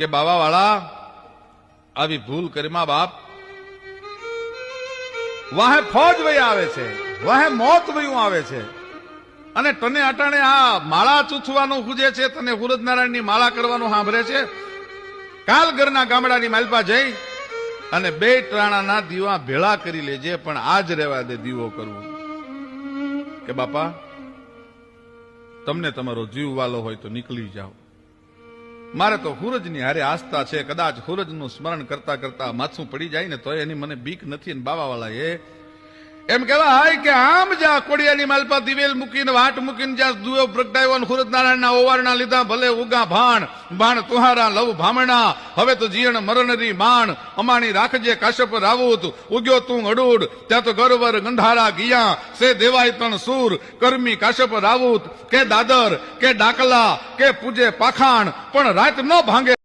કે બાવાવાળા, આવી ભૂલ કરી મા બાપ. વાહે ફોજ વહી આવે છે, વાહે મોત વયું આવે છે. અને તને અટાણે આ માળા ચૂથવાનું હુજે છે, તને હુરજનારાયણની માળા કરવાનું સાંભળે છે. કાલગરના ગામડાની માલપા જઈ અને બે ટાણાના દીવા ભેળા કરી લેજે, પણ આજ રહેવા દે દીવો કરવો. કે બાપા, તમને તમારો જીવ વાલો હોય તો નીકળી જાઓ. મારે તો હુરજની હારે આસ્થા છે. કદાચ હુરજનું સ્મરણ કરતા કરતા માથું પડી જાય ને તો એની મને બીક નથી ને બાવાવાળા એ એમ કેવા હાય કે આમ જા કોડિયાની માલપા દિવેલ મૂકીને વાટ મૂકીને જ્યાં દુયો પ્રગટાયો અને સુરતનારાયણના ઓવારણા લીધા, ભલે ઉગા ભાણ ભાણ તુહારા, લવ ભામણા, હવે તો જીયણ મરણરી માણ, અમાણી રાખજે કાશ્યપ રાવુત ઉગ્યો તું અડુડ, ત્યાં તો ગરવર ગંધારા ગિયા, સે દેવાય તણ સૂર, કર્મી કાશ્યપ રાવુત કે દાદર, કે ડાકલા, કે પૂજે પાખાણ, પણ રાત ન ભાંગે